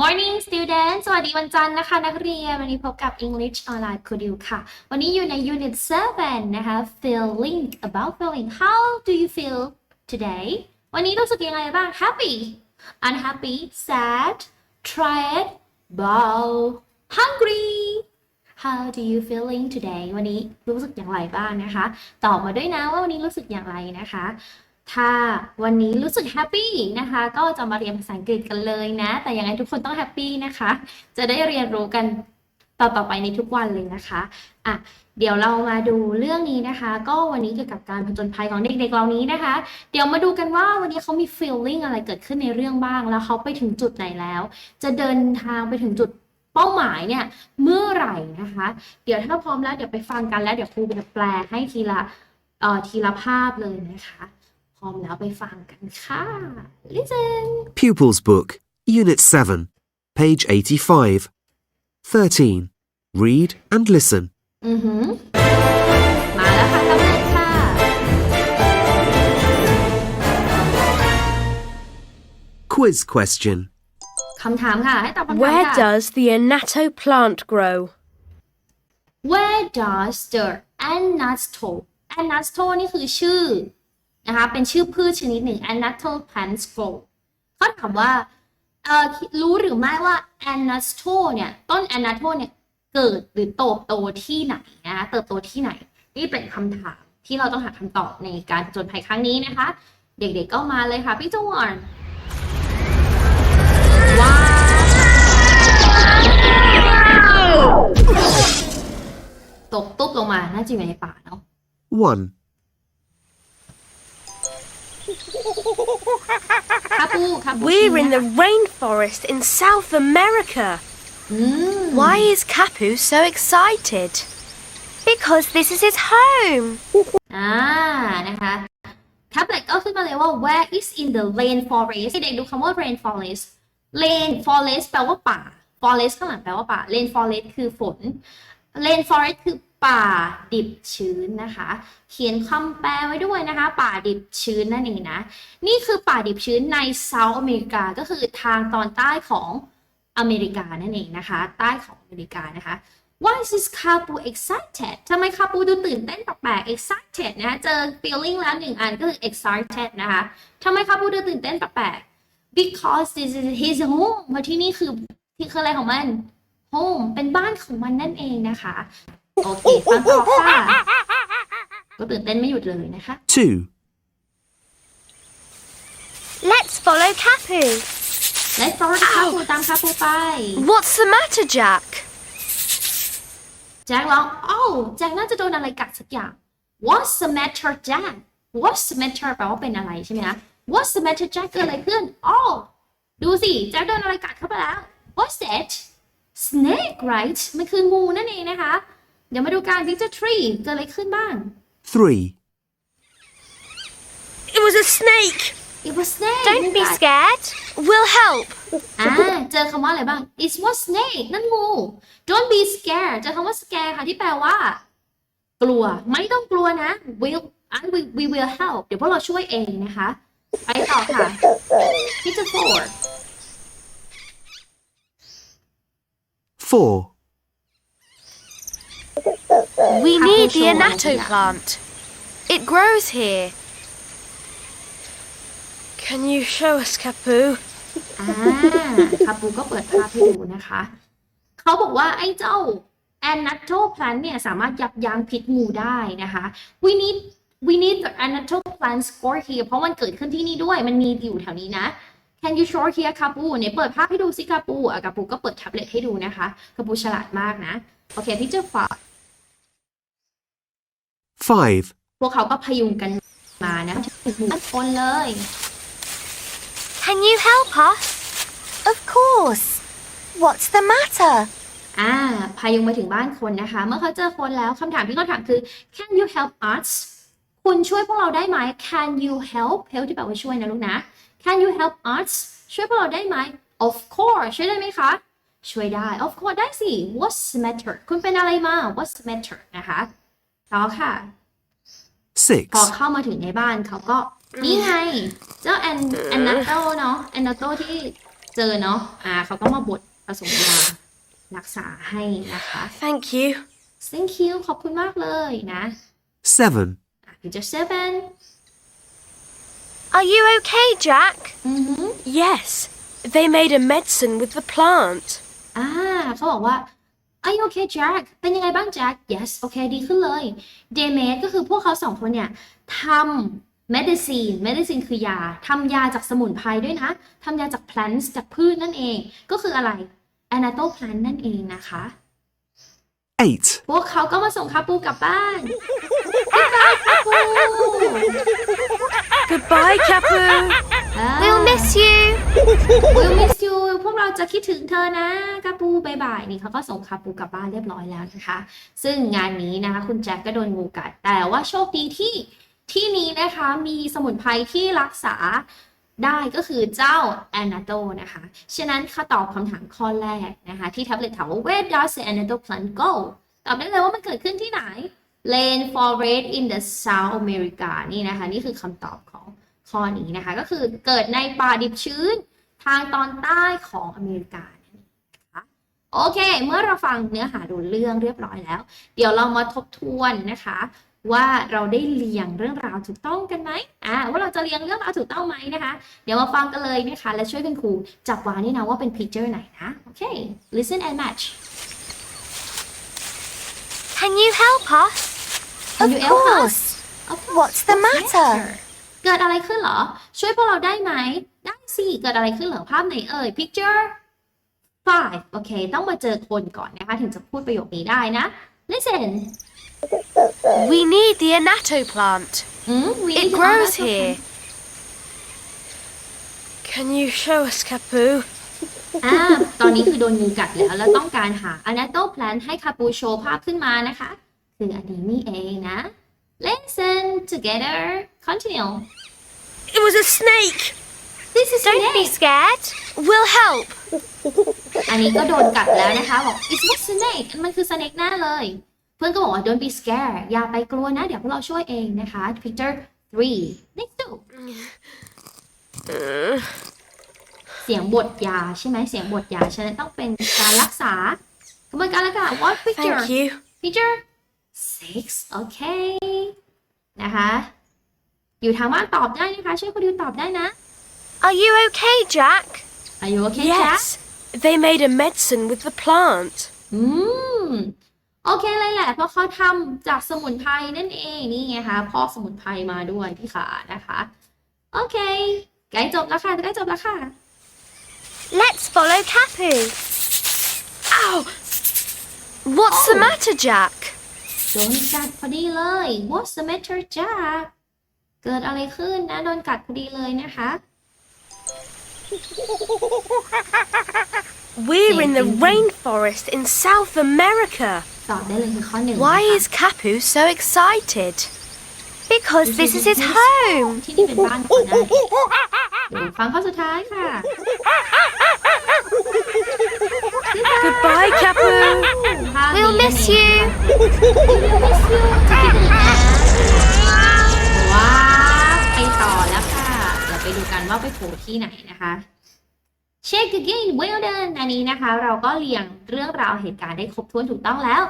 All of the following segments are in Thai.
Morning students สวัสดีวันจันทร์นะคะ นักเรียน วันนี้พบกับ English Online ครูดิวค่ะ วันนี้อยู่ใน Unit 7 นะคะ Feeling about feeling how do you feel today วันนี้รู้สึกยังไงบ้าง Happy unhappy sad tired bored hungry how do you feeling today วันนี้รู้สึกอย่างไรบ้างนะคะ ตอบมาด้วยนะว่าวันนี้รู้สึกอย่างไรนะคะ ถ้าวันนี้รู้สึกแฮปปี้นะคะ ก็จะมาเรียนภาษาอังกฤษกันเลยนะ แต่ยังไงทุกคนต้องแฮปปี้นะคะ จะได้เรียนรู้กันต่อๆไปในทุกวันเลยนะคะอะเดี๋ยวเรามาดูเรื่องนี้นะคะ ก็วันนี้เกี่ยวกับการผจญภัยของเด็กๆเหล่านี้นะคะ เดี๋ยวมาดูกันว่าวันนี้เขามี feeling อะไรเกิดขึ้นในเรื่องบ้าง แล้วเขาไปถึงจุดไหนแล้ว จะเดินทางไปถึงจุดเป้าหมายเนี่ยเมื่อไหร่นะคะ เดี๋ยวถ้าพร้อมแล้วเดี๋ยวไปฟังกันแล้วเดี๋ยวครูจะแปลให้ทีละเอ่อทีละภาพเลยนะคะ พร้อมแล้วไปฟังกันค่ะ listen Pupils Book, Unit 7, page 85. 13. Read and listen. อือหือ มาแล้วค่ะกำลังค่ะ Quiz question. คำถามค่ะ ให้ตอบคำถาม Where ค่ะ does the annatto plant grow? Where does the anasto anasto นี่คือชื่อ นะคะเป็นชื่อพืชชนิดหนึ่ง anatol plants grow เขาถามว่าเออรู้หรือไม่ว่า anatol เนี่ยต้น anatol เนี่ยเกิดหรือโตโตที่ไหนนะคะเติบโตที่ไหน นี่เป็นคำถามที่เราต้องหาคำตอบในการจญภัยครั้งนี้นะคะ เด็กๆก็มาเลยค่ะพี่จวนว้าวตกตุ๊บลงมาน่าจะอยู่ในป่าเนาะ 1. We're in the rainforest in South America. อืม Why is Kapu so excited? Because this is his home. อ่า นะคะแท็บเล็ตก็ขึ้นมาเลยว่า where is in the rainforest เด็กๆดูคำว่า rainforest rainforest แปลว่าป่า forest ข้างหลังแปลว่าป่า rainforest คือฝน rainforest คือ ป่าดิบชื้นนะคะ เขียนคำแปลไว้ด้วยนะคะ ป่าดิบชื้นนั่นเองนะ นี่คือป่าดิบชื้นใน South อเมริกาก็คือทางตอนใต้ของอเมริกานั่นเองนะคะ ใต้ของอเมริกานะคะ Why is this couple excited ทำไมคาปูดูตื่นเต้นแปลกๆ excited นะคะเจอ feeling แล้วหนึ่งอันก็คือ excited นะคะทำไมคาปูดูตื่นเต้นแปลกๆ because this is his home เพราะที่นี่คือที่คืออะไรของมัน home เป็นบ้านของมันนั่นเองนะคะ โอเคฟังต่อค่ะก็ตื่นเต้นไม่หยุดเลยนะคะ 2. Let's follow Kapu. Let's follow the couple ตามคาปูไป What's the matter, Jack? แจ็คร้องโอ้าวแจ็คน่าจะโดนอะไรกัดสักอย่าง What's the matter Jack What's the matter แปลว่าเป็นอะไรใช่ไหมคะ What's the matter Jack เกิดอะไรขึ้นอ้าวดูสิ แจ็คโดนอะไรกัดเข้าไปแล้ว What's that Snake right มันคืองูนั่นเองนะคะ เดี๋ยวมาดูการ Victor Tree เกิดอะไรขึ้นบ้าง 3. It was a snake. It was snake Don't be งูกัด scared. We'll help. อ่าเจอคำว่าอะไรบ้าง It was snake นั่นงู Don't be scared เจอคำว่า scare ค่ะที่แปลว่า กลัว ไม่ต้องกลัวนะ Will I we we will help เดี๋ยวพวกเราช่วยเองนะคะ ไปต่อค่ะ Picture four 4. We Kapu need the show annatto idea. plant. It grows here. Can you show us, Kapu? อ่าคาปูก็เปิดภาพให้ดูนะคะ เขาบอกว่าไอ้เจ้า Anato plant เนี่ยสามารถยับยั้งพิษงูได้นะคะ we need we need the Anato plant score here เพราะมันเกิดขึ้นที่นี่ด้วย มันมีอยู่แถวนี้นะ Can you show here คาปูเนี่ยเปิดภาพให้ดูสิคาปูอะคาปูก็เปิดแท็บเล็ตให้ดูนะคะคาปูฉลาดมากนะ โอเคพี่เจอฝา 5. พวกเขาก็พยุงกันมานะถึงหมู่คนเลย Can you help us? Of course. What's the matter? อ่า พายุงมาถึงบ้านคนนะคะ เมื่อเขาเจอคนแล้วคำถามที่เขาถามคือ can you help us คุณช่วยพวกเราได้ไหม can you help help ที่แปลว่าช่วยนะลูกนะ can you help us ช่วยพวกเราได้ไหม of course ช่วยได้ไหมคะ ช่วยได้ of course ได้สิ what's the matter คุณเป็นอะไรมา what's the matter นะคะ ต่อค่ะพอ 6. เข้ามาถึงในบ้านเขาก็ นี่ไง เจ้าแอนแอนนาโตเนาะแอนนาโตที่เจอเนาะอ่าเขาก็มาบดผสมยารักษาให้นะคะ Thank you. thank you ขอบคุณมากเลยนะ 7. อะ picture seven Are you okay, Jack? อือหือ Yes. They made a medicine with the plant. อ่าเขาบอกว่า Are you okay Jack เป็นยังไงบ้าง Jack Yes โอเคดีขึ้นเลย They made ก็คือพวกเขาสองคนเนี่ยทำ medicine medicine คือยาทำยาจากสมุนไพรด้วยนะทำยาจาก plants จากพืชนั่นเอง ก็คืออะไร anato plant นั่นเองนะคะ 8. พวกเขาก็มาส่งคาปูกลับบ้านบ๊ายบายคาปู Goodbye, Kapu. อ่า We'll miss you. We'll miss you พวกเราจะคิดถึงเธอนะคาปูบายบายนี่เขาก็ส่งคาปูกลับบ้านเรียบร้อยแล้วนะคะ ซึ่งงานนี้นะคะคุณแจ็คก็โดนงูกัด แต่ว่าโชคดีที่ที่นี้นะคะมีสมุนไพรที่รักษาได้ก็คือเจ้าแอนนาโตนะคะ ฉะนั้นข้าตอบคำถามข้อแรกนะคะที่แท็บเล็ตถามว่า where does the anato plant go ตอบได้เลยว่ามันเกิดขึ้นที่ไหน Rain forest in the South America นี่นะคะ นี่คือคำตอบ ของข้อนี้นะคะ ก็คือเกิดในป่าดิบชื้นทางตอนใต้ของอเมริกานั่นเองนะคะโอเค เมื่อเราฟังเนื้อหาดูเรื่องเรียบร้อยแล้ว เดี๋ยวเรามาทบทวนนะคะ ว่าเราได้เรียงเรื่องราวถูกต้องกันไหมอ่าว่าเราจะเรียงเรื่องราวถูกต้องไหมนะคะ เดี๋ยวมาฟังกันเลยนะคะ และช่วยกันครูจับวางนี่นะว่าเป็น picture ไหนนะ โอเค listen and match Can you help us? Can Of you help us? course. Of course. What's the matter? เกิดอะไรขึ้นเหรอ ช่วยพวกเราได้ไหม ได้สิ เกิดอะไรขึ้นเหรอภาพไหนเอ่ย picture five โอเค ต้องมาเจอคนก่อนนะคะ ถึงจะพูดประโยคนี้ได้นะ listen We need the anato plant. อืม we It need to grows know here. Can you show us, Kapu? อ่า ตอนนี้คือโดนงูกัดแล้ว แล้วต้องการหา anato plant ให้คาปูโชว์ภาพขึ้นมานะคะ คืออันนี้นี่เองนะ listen together continue It was a snake. this is Don't be snake scared. We'll help. อันนี้ก็โดนกัดแล้วนะคะบอก it's not snake มันคือ snake แน่เลย เพื่อนก็บอกว่า don't be scared อย่าไปกลัวนะ เดี๋ยวพวกเราช่วยเองนะคะ picture three next two Uh, เสียงบทยาใช่ไหมเสียงบทยาฉะนั้นต้องเป็นการรักษากระบวนการรักษา what picture thank you. picture six โอเค นะคะ อยู่ทางบ้านตอบได้นะคะ ช่วยคนดูตอบได้นะ Are you okay, Jack? Are you okay Jack yes. They made a medicine with the plant. อืม โอเคเลยแหละ เพราะเขาทำจากสมุนไพรนั่นเอง นี่ไงคะพอกสมุนไพรมาด้วยที่ขานะคะ โอเค ใกล้จบแล้วค่ะ ใกล้จบแล้วค่ะ Let's follow Kapu. Ow! What's the Oh. matter, Jack? โดนกัดพอดีเลย What's the matter Jack เกิดอะไรขึ้นนะ โดนกัดพอดีเลยนะคะ We're in the Same thing. rainforest in South America. ตอบได้เลยคือข้อหนึ่ง Why นะคะ is Kapu so excited? Because this is his This- home. ที่นี่เป็นบ้านเขานะเดี๋ยวฟังข้อสุดท้ายค่ะ Goodbye, Kapu. We'll miss you. We'll miss you จะคิดถึงนะว้าวไปต่อแล้วค่ะ เดี๋ยวไปดูกันว่าไปโผล่ที่ไหนนะคะ Check again well done อันนี้นะคะ เราก็เรียงเรื่องราวเหตุการณ์ได้ครบถ้วนถูกต้องแล้ว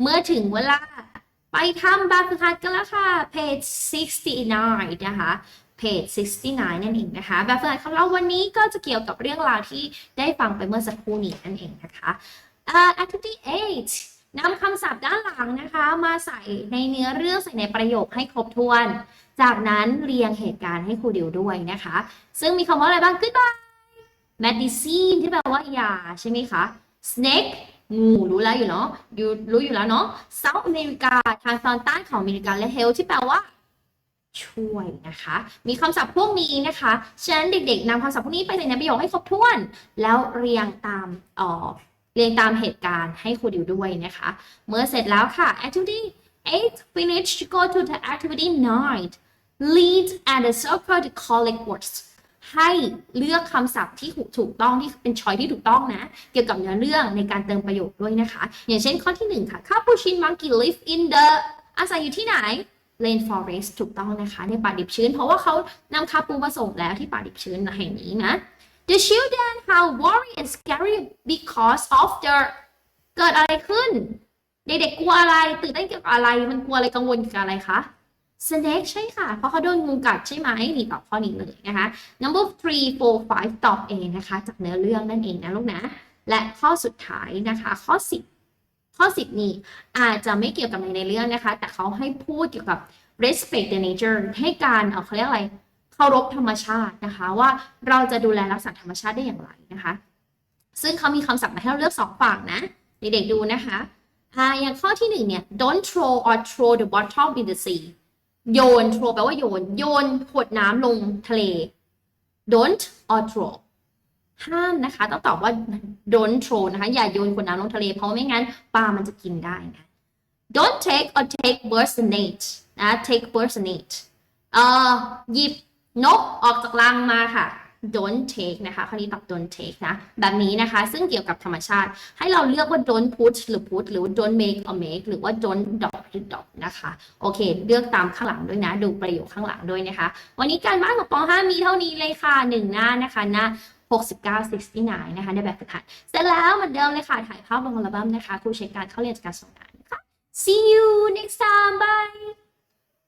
เมื่อถึงเวลาไปทำแบบฝึกหัดกันแล้วค่ะ page 69 นะคะ page 69 นั่นเองนะคะ แบบฝึกหัดของเราวันนี้ก็จะเกี่ยวกับเรื่องราวที่ได้ฟังไปเมื่อสักครู่นี้นั่นเองนะคะ activity 8นำคำศัพท์ด้านหลังนะคะ มาใส่ในเนื้อเรื่องใส่ในประโยคให้ครบถ้วน จากนั้นเรียงเหตุการณ์ให้ครูดิวด้วยนะคะ ซึ่งมีคำว่าอะไรบ้าง goodbye medicine ที่แปลว่ายาใช่ไหมคะ snake งูรู้แล้วอยู่เนาะอยู่รู้อยู่แล้วเนาะ South America ทางตอนใต้ของอเมริกาและ health ที่แปลว่าช่วยนะคะ มีคำศัพท์พวกนี้นะคะ ฉะนั้นเด็กๆนำคำศัพท์พวกนี้ไปใส่ในประโยคให้ครบถ้วน แล้วเรียงตามอ่อ เรียงตามเหตุการณ์ให้ครูดิวด้วยนะคะ เมื่อเสร็จแล้วค่ะ activity 8 finish go to the activity 9 lead and circle the correct words ให้เลือกคำศัพท์ที่ถูกถูกต้องที่เป็นช้อยที่ถูกต้องนะ เกี่ยวกับเนื้อเรื่องในการเติมประโยคด้วยนะคะ อย่างเช่นข้อที่หนึ่งค่ะ Capuchin monkey live in the อาศัยอยู่ที่ไหน rainforest ถูกต้องนะคะ ในป่าดิบชื้น เพราะว่าเขานำคาปูมาส่งแล้วที่ป่าดิบชื้นแห่งนี้นะ the children are worried and scary because of the เกิดอะไรขึ้น เด็กๆกลัวอะไรตื่นเต้นเกี่ยวกับอะไร มันกลัวอะไรกังวลเกี่ยวกับอะไรคะ snake ใช่ค่ะ เพราะเขาโดนงูกัดใช่ไหมนี่ตอบข้อนี้เลยนะคะ number three four five ตอบเองนะคะ จากเนื้อเรื่องนั่นเองนะลูกนะ และข้อสุดท้ายนะคะ ข้อสิบข้อสิบนี้อาจจะไม่เกี่ยวกับในในเรื่องนะคะ แต่เขาให้พูดเกี่ยวกับ respect the nature ให้การเอ่อเขาเรียกอะไรารพธรรมชาตินะคะ ว่าเราจะดูแลรักษาธรรมชาติได้อย่างไรนะคะ ซึ่งเขามีคำสั่งมาให้เราเลือกสองฝั่งนะ เด็กๆดูนะคะอ่าอย่างข้อที่หนึ่งเนี่ย don't throw or throw the bottle in the sea โยน throw แปลว่าโยน โยนขวดน้ำลงทะเล don't or throw ห้ามนะคะ ต้องตอบว่า don't throw นะคะ อย่าโยนขวดน้ำลงทะเล เพราะไม่งั้นปลามันจะกินได้นะ don't take or take birds nest นะ take birds nest เอ่อหยิบ นกออกจากรังมาค่ะ don't take นะคะข้อนี้ตอบ don't take นะ แบบนี้นะคะ ซึ่งเกี่ยวกับธรรมชาติ ให้เราเลือกว่า don't put หรือ put หรือ don't make or make หรือว่า don't dot หรือ dot นะคะ โอเค เลือกตามข้างหลังด้วยนะ ดูประโยคข้างหลังด้วยนะคะ วันนี้การบ้านของป .5 มีเท่านี้เลยค่ะหนึ่งหน้านะคะหน้า69 69นะคะในแบบฝึกหัดเสร็จแล้วเหมือนเดิมเลยค่ะ ถ่ายภาพลงอัลบั้มนะคะครูเช็คการเข้าเรียนจากการส่งงานนะคะ see you next time bye